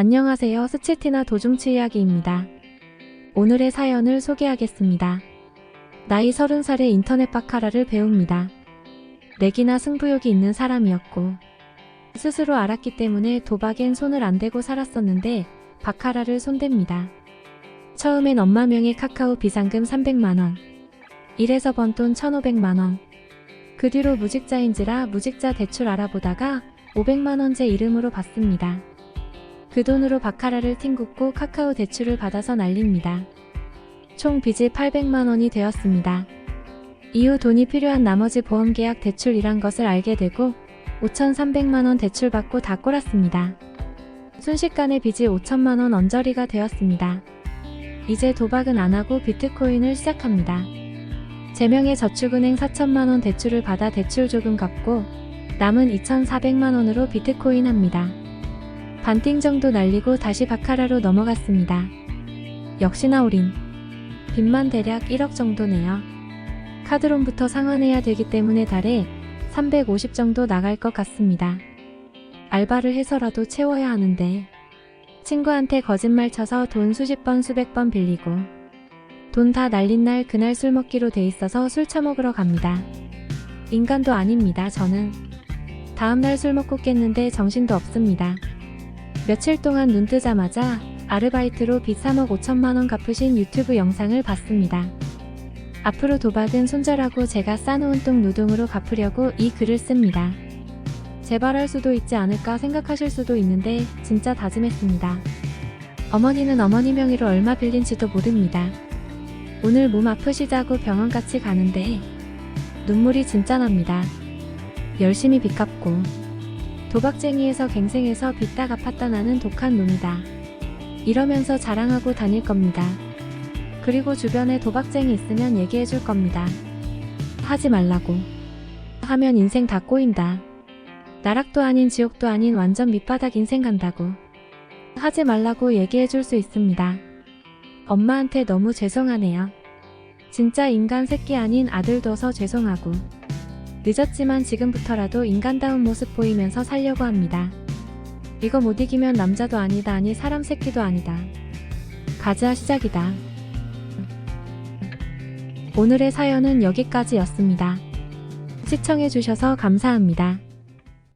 안녕하세요. 스치티나 도중치 이야기입니다. 오늘의 사연을 소개하겠습니다. 나이 30살에 인터넷 바카라를 배웁니다. 내기나 승부욕이 있는 사람이었고, 스스로 알았기 때문에 도박엔 손을 안 대고 살았었는데, 바카라를 손댑니다. 처음엔 엄마 명의 카카오 비상금 300만원, 일에서 번 돈 1,500만원, 그 뒤로 무직자인지라 무직자 대출 알아보다가 500만원 제 이름으로 받습니다. 그 돈으로 바카라를 튕겼고 카카오 대출을 받아서 날립니다. 총 빚이 800만 원이 되었습니다. 이후 돈이 필요한 나머지 보험계약 대출이란 것을 알게 되고 5,300만원 대출받고 다 꼬랐습니다. 순식간에 빚이 5천만원 언저리가 되었습니다. 이제 도박은 안 하고 비트코인을 시작합니다. 제명의 저축은행 4천만원 대출을 받아 대출 조금 갚고 남은 2,400만원으로 비트코인 합니다. 반띵 정도 날리고 다시 바카라로 넘어갔습니다. 역시나 올인. 빚만 대략 1억 정도 네요. 카드론부터 상환해야 되기 때문에 달에 350 정도 나갈 것 같습니다. 알바를 해서라도 채워야 하는데 친구한테 거짓말 쳐서 돈 수십 번 수백 번 빌리고 돈 다 날린 날 그날 술 먹기로 돼 있어서 술 처먹으러 갑니다. 인간도 아닙니다, 저는. 다음날 술 먹고 깼는데 정신도 없습니다. 며칠 동안 눈 뜨자마자 아르바이트로 빚 3억 5천만 원 갚으신 유튜브 영상을 봤습니다. 앞으로 도박은 손절하고 제가 쌓아놓은 똥 노동으로 갚으려고 이 글을 씁니다. 재발할 수도 있지 않을까 생각하실 수도 있는데 진짜 다짐했습니다. 어머니는 어머니 명의로 얼마 빌린지도 모릅니다. 오늘 몸 아프시자고 병원 같이 가는데 눈물이 진짜 납니다. 열심히 빚 갚고 도박쟁이에서 갱생해서 빚다 갚았다 나는 독한 놈이다. 이러면서 자랑하고 다닐 겁니다. 그리고 주변에 도박쟁이 있으면 얘기해 줄 겁니다. 하지 말라고. 하면 인생 다 꼬인다. 나락도 아닌 지옥도 아닌 완전 밑바닥 인생 간다고. 하지 말라고 얘기해 줄 수 있습니다. 엄마한테 너무 죄송하네요. 진짜 인간 새끼 아닌 아들 둬서 죄송하고. 늦었지만 지금부터라도 인간다운 모습 보이면서 살려고 합니다. 이거 못 이기면 남자도 아니다 아니 사람 새끼도 아니다. 가즈아 시작이다. 오늘의 사연은 여기까지였습니다. 시청해주셔서 감사합니다.